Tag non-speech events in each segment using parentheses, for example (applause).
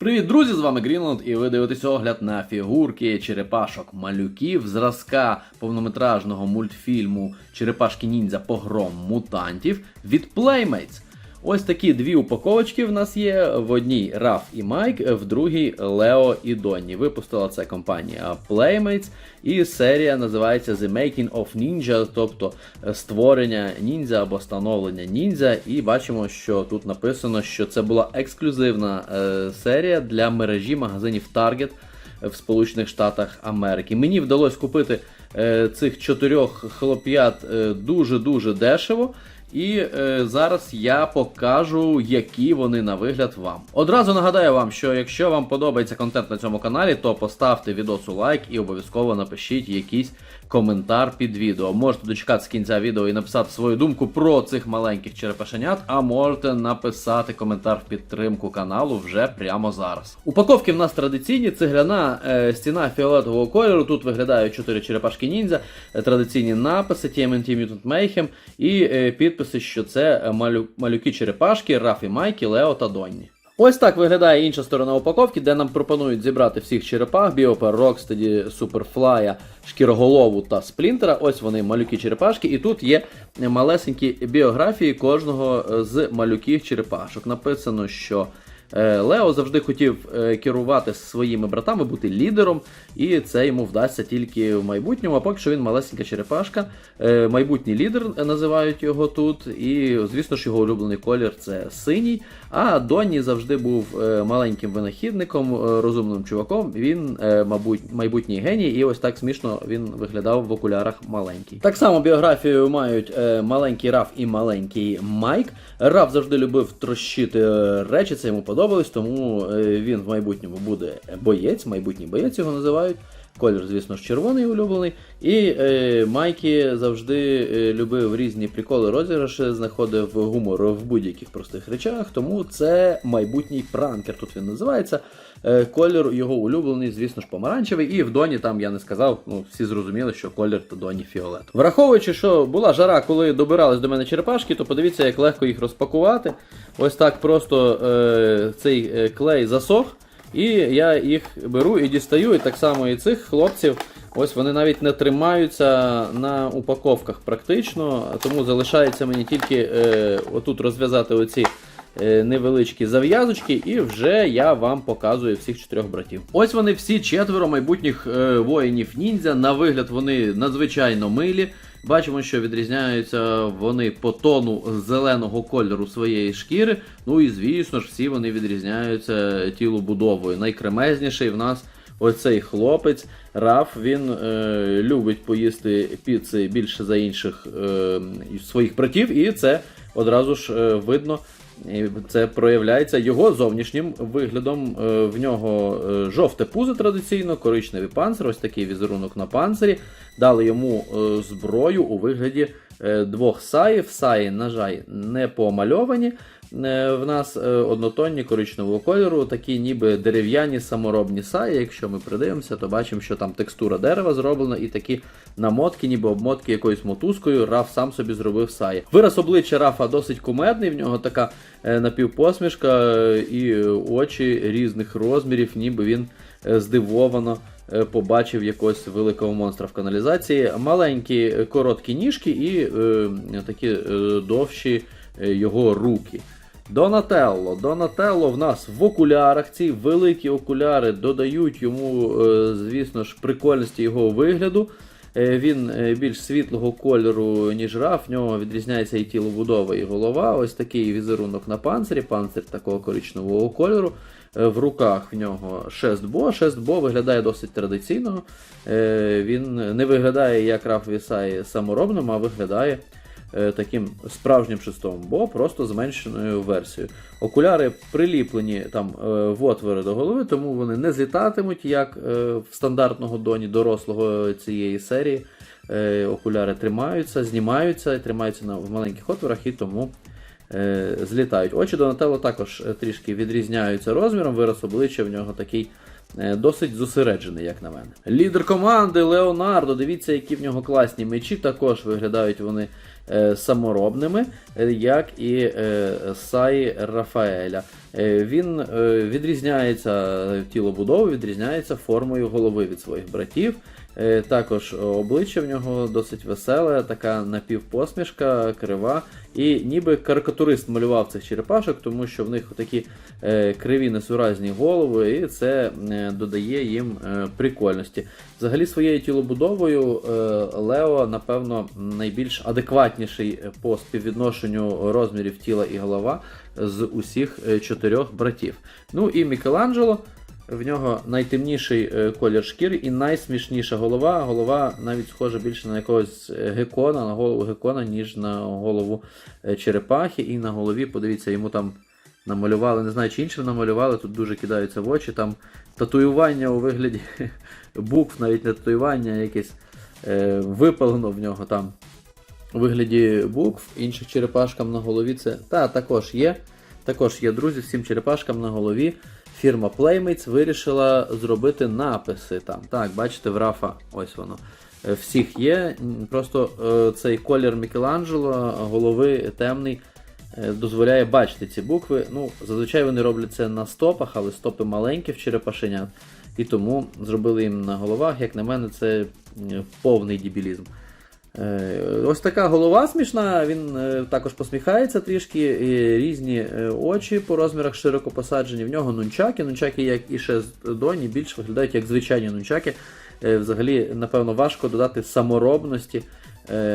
Привіт, друзі! З вами Грінланд, і ви дивитесь огляд на фігурки черепашок малюків зразка повнометражного мультфільму Черепашки ніндзя Погром мутантів від Playmates. Ось такі дві упаковочки в нас є. В одній Раф і Майк, в другій Лео і Донні. Випустила це компанія Playmates, і серія називається The Making of Ninja, тобто е, створення ніндзя або становлення ніндзя. І бачимо, що тут написано, що це була ексклюзивна е, серія для мережі магазинів Target в Сполучених Штатах Америки. Мені вдалося купити е, цих чотирьох хлоп'ят дуже-дуже дешево. І е, зараз я покажу, які вони на вигляд вам. Одразу нагадаю вам, що якщо вам подобається контент на цьому каналі, то поставте відосу лайк і обов'язково напишіть якийсь коментар під відео. Можете дочекатися кінця відео і написати свою думку про цих маленьких черепашенят, а можете написати коментар в підтримку каналу вже прямо зараз. Упаковки в нас традиційні, цегляна е, стіна фіолетового кольору. Тут виглядають 4 черепашки ніндзя, е, традиційні написи TMNT Mutant Mayhem і е, підписи, що це е, малю, малюки черепашки, Рафі Майкі, Лео та Донні. Ось так виглядає інша сторона упаковки, де нам пропонують зібрати всіх черепах, Біопер, Рокстеді, Суперфлая, Шкіроголову та Сплінтера. Ось вони малюки черепашки, і тут є малесенькі біографії кожного е, з малюків черепашок. Написано, що Лео завжди хотів е, керувати своїми братами, бути лідером, і це йому вдасться тільки в майбутньому. А поки що він малесенька черепашка. Е, Майбутній лідер е, називають його тут. І, звісно ж, його улюблений колір це синій. А Донні завжди був е, маленьким винахідником, е, розумним чуваком. Він, е, мабуть, майбутній геній, і ось так смішно він виглядав в окулярах маленький. Так само біографію мають е, маленький Раф і маленький Майк. Раф завжди любив трощити е, речі, це йому подобалось, тому е, він в майбутньому буде боєць, майбутній боєць його називають. Колір, звісно ж, червоний улюблений. І е, Майкі завжди е, любив різні приколи розіграші, знаходив гумор в будь-яких простих речах, тому це майбутній пранкер. Тут він називається. Е, колір його улюблений, звісно ж, помаранчевий. І в Доні там я не сказав, ну всі зрозуміли, що колір то Доні фіолет. Враховуючи, що була жара, коли добирались до мене черепашки, то подивіться, як легко їх розпакувати. Ось так просто е, цей е, клей засох. І я їх беру і дістаю, і так само і цих хлопців. Ось вони навіть не тримаються на упаковках практично, тому залишається мені тільки е, отут розв'язати оці е, невеличкі зав'язочки, і вже я вам показую всіх чотирьох братів. Ось вони всі четверо майбутніх е, воїнів ніндзя. На вигляд вони надзвичайно милі. Бачимо, що відрізняються вони по тону зеленого кольору своєї шкіри. Ну і звісно ж, всі вони відрізняються тілобудовою. Найкремезніший в нас оцей хлопець. Раф він е, любить поїсти піци більше за інших е, своїх братів, і це одразу ж е, видно. Це проявляється його зовнішнім виглядом. Е, В нього е, жовте пузо традиційно, коричневий панцир, ось такий візерунок на панцирі. Дали йому е, зброю у вигляді двох саїв. Саї, на жаль, не помальовані. Е, В нас е, однотонні коричневого кольору, такі ніби дерев'яні саморобні саї. Якщо ми придивимося, то бачимо, що там текстура дерева зроблена, і такі намотки, ніби обмотки якоюсь мотузкою. Раф сам собі зробив саї. Вираз обличчя Рафа досить кумедний, в нього така е, напівпосмішка і очі різних розмірів, ніби він здивовано побачив якогось великого монстра в каналізації. Маленькі короткі ніжки і е, такі е, довші його руки. Донателло. Донателло в нас в окулярах. Ці великі окуляри додають йому, е, звісно ж, прикольності його вигляду. Е, Він е, більш світлого кольору, ніж раф, в нього відрізняється і тілобудова, і голова. Ось такий візерунок на панцирі, панцир такого коричневого кольору. В руках в нього шестбо. Шестбо виглядає досить традиційно. Він не виглядає як раф Вісай саморобним, а виглядає таким справжнім шестом, бо просто зменшеною версією. Окуляри приліплені там е, в отвори до голови, тому вони не злітатимуть, як е, в стандартного доні дорослого цієї серії. Е, Окуляри тримаються, знімаються, тримаються на, в маленьких отворах і тому е, злітають. Очі Донателло також е, трішки відрізняються розміром, вираз обличчя в нього такий е, досить зосереджений, як на мене. Лідер команди Леонардо. Дивіться, які в нього класні мечі. Також виглядають вони е, саморобними, е, як і е, Саї Рафаеля. Е, Він е, відрізняється е, тілобудовою, відрізняється формою голови від своїх братів. Е, Також обличчя в нього досить веселе, така напівпосмішка, крива. І ніби карикатурист малював цих черепашок, тому що в них такі е, криві несуразні голови, і це е, додає їм прикольності. Взагалі своєю тілобудовою Лео, напевно, найбільш адекватніший по співвідношенню розмірів тіла і голова з усіх чотирьох братів. Ну і Мікеланджело. В нього найтемніший е, колір шкіри і найсмішніша голова. Голова навіть схожа більше на якогось е, гекона, на голову гекона, ніж на голову е, черепахи. І на голові, подивіться, йому там намалювали, не знаю, чи іншим намалювали, тут дуже кидаються в очі. Там татуювання у вигляді (laughs) букв, навіть не татуювання, якесь випалено в нього там у вигляді букв, інших черепашкам на голові це. Та, також є. Також є, друзі, всім черепашкам на голові. Фірма Playmates вирішила зробити написи там. Так, бачите, в Рафа, ось воно. Е, Всіх є. Просто е, цей колір Мікеланджело, голови темний, е, дозволяє бачити ці букви. Ну, зазвичай вони роблять це на стопах, але стопи маленькі в черепашенят. І тому зробили їм на головах. Як на мене, це повний дебілізм. Е, Ось така голова смішна, він е, також посміхається трішки, різні е, очі по розмірах широко посаджені. В нього нунчаки. Нунчаки, як і ще з доні, більш виглядають як звичайні нунчаки. Взагалі, напевно, важко додати саморобності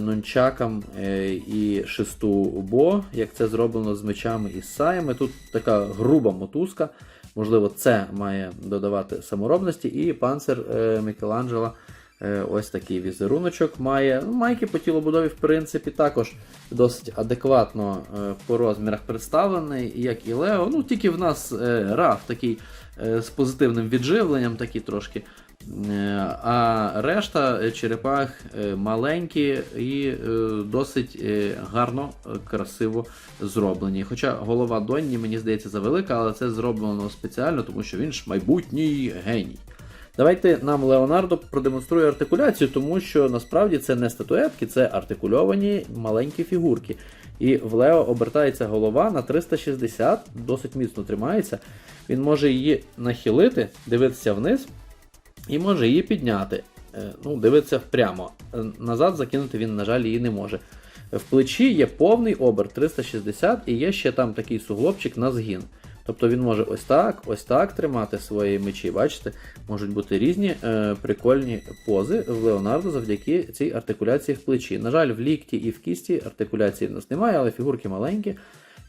нунчакам і шесту бо, як це зроблено з мечами і саями. Тут така груба мотузка. Можливо, це має додавати саморобності, і панцир Мікеланджела. Е, Ось такий візеруночок має. Ну, Майки по тілобудові, в принципі, також досить адекватно е, по розмірах представлений, як і Лео. Ну, тільки в нас е, раф такий е, з позитивним відживленням, такий трошки. Е, А решта е, черепах е, маленькі і е, досить е, гарно, е, красиво зроблені. Хоча голова Донні, мені здається, завелика, але це зроблено спеціально, тому що він ж майбутній геній. Давайте нам Леонардо продемонструє артикуляцію, тому що насправді це не статуетки, це артикульовані маленькі фігурки. І в Лео обертається голова на 360, досить міцно тримається. Він може її нахилити, дивитися вниз, і може її підняти. Е, Ну, дивитися прямо. Е, Назад закинути він, на жаль, її не може. В плечі є повний оберт 360 і є ще там такий суглобчик на згін. Тобто він може ось так, ось так тримати свої мечі. Бачите, можуть бути різні е, прикольні пози в Леонардо завдяки цій артикуляції в плечі. На жаль, в лікті і в кісті артикуляції в нас немає, але фігурки маленькі.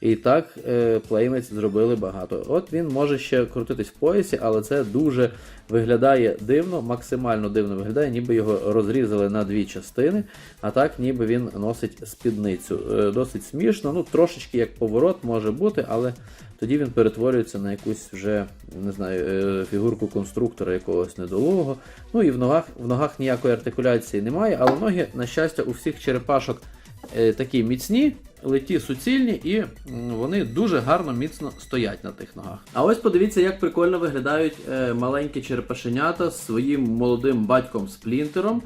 І так е, Playmates зробили багато. От він може ще крутитись в поясі, але це дуже виглядає дивно, максимально дивно виглядає, ніби його розрізали на дві частини, а так ніби він носить спідницю. Е, досить смішно, ну трошечки як поворот може бути, але тоді він перетворюється на якусь вже не знаю, е, фігурку конструктора якогось недолугого. Ну і в ногах, в ногах ніякої артикуляції немає, але ноги, на щастя, у всіх черепашок такі міцні, леті суцільні, і вони дуже гарно міцно стоять на тих ногах. А ось подивіться, як прикольно виглядають е, маленькі черепашенята з своїм молодим батьком Сплінтером.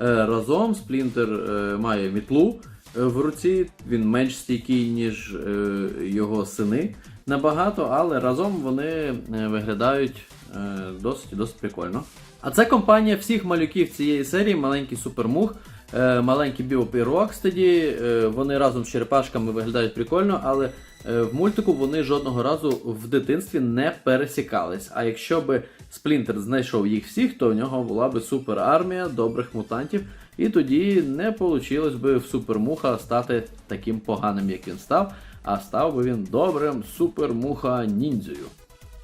Е, разом Сплінтер е, має мітлу в руці, він менш стійкий, ніж його сини набагато, але разом вони виглядають досить досить прикольно. А це компанія всіх малюків цієї серії, маленький супермух, маленький Біоп і Рокстеді. Е, вони разом з черепашками виглядають прикольно, але е, в мультику вони жодного разу в дитинстві не пересікались. А якщо би Сплінтер знайшов їх всіх, то в нього була би суперармія добрих мутантів. І тоді не вийшло би в супермуха стати таким поганим, як він став, а став би він добрим супермуха ніндзею.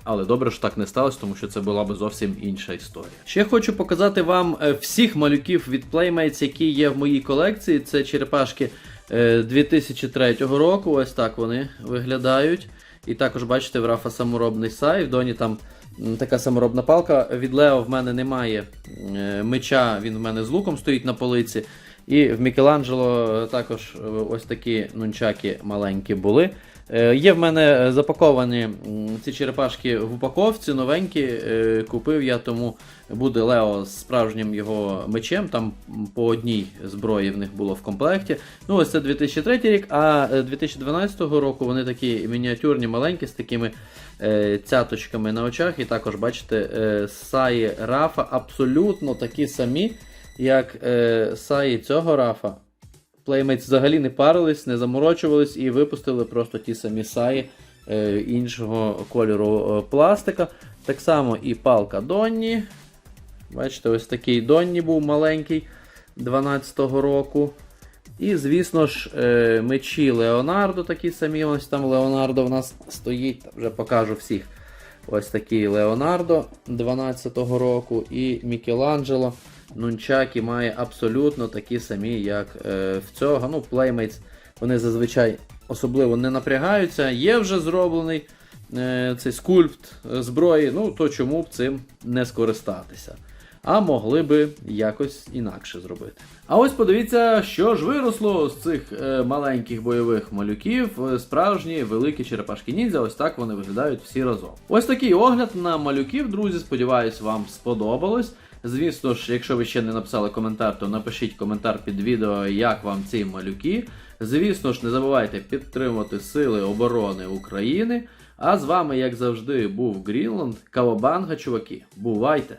Але добре, що так не сталося, тому що це була би зовсім інша історія. Ще хочу показати вам е, всіх малюків від Playmates, які є в моїй колекції. Це черепашки е, 2003 року. Ось так вони виглядають. І також бачите, в Рафа саморобний сай, в Доні там така саморобна палка. Від Лео в мене немає е, меча, він в мене з луком стоїть на полиці. І в Мікеланджело також е, ось такі нунчаки маленькі були. Е, Є в мене е, запаковані ці черепашки в упаковці, новенькі. е, Купив я, тому буде Лео з справжнім його мечем. Там по одній зброї в них було в комплекті. Ну, ось це 2003 рік, а е, 2012 року вони такі мініатюрні, маленькі, з такими е, цяточками на очах. І також, бачите, е, Саї Рафа абсолютно такі самі, як е, Саї цього Рафа. Playmates взагалі не парились, не заморочувались і випустили просто ті самі саї е, іншого кольору е, пластика. Так само і палка Донні. Бачите, ось такий Донні був маленький 12-го року. І, звісно ж, е, мечі Леонардо такі самі. Ось там Леонардо в нас стоїть, вже покажу всіх. Ось такий Леонардо 12-го року і Мікеланджело. Нунчаки має абсолютно такі самі, як е, в цього. Ну, Playmates, вони зазвичай особливо не напрягаються. Є вже зроблений е, цей скульпт зброї, ну то чому б цим не скористатися? А могли би якось інакше зробити. А ось подивіться, що ж виросло з цих е, маленьких бойових малюків. Справжні великі черепашки ніндзя. Ось так вони виглядають всі разом. Ось такий огляд на малюків, друзі. Сподіваюсь, вам сподобалось. Звісно ж, якщо ви ще не написали коментар, то напишіть коментар під відео, як вам ці малюки. Звісно ж, не забувайте підтримувати Сили оборони України. А з вами, як завжди, був Грінланд. Кавабанга, чуваки. Бувайте!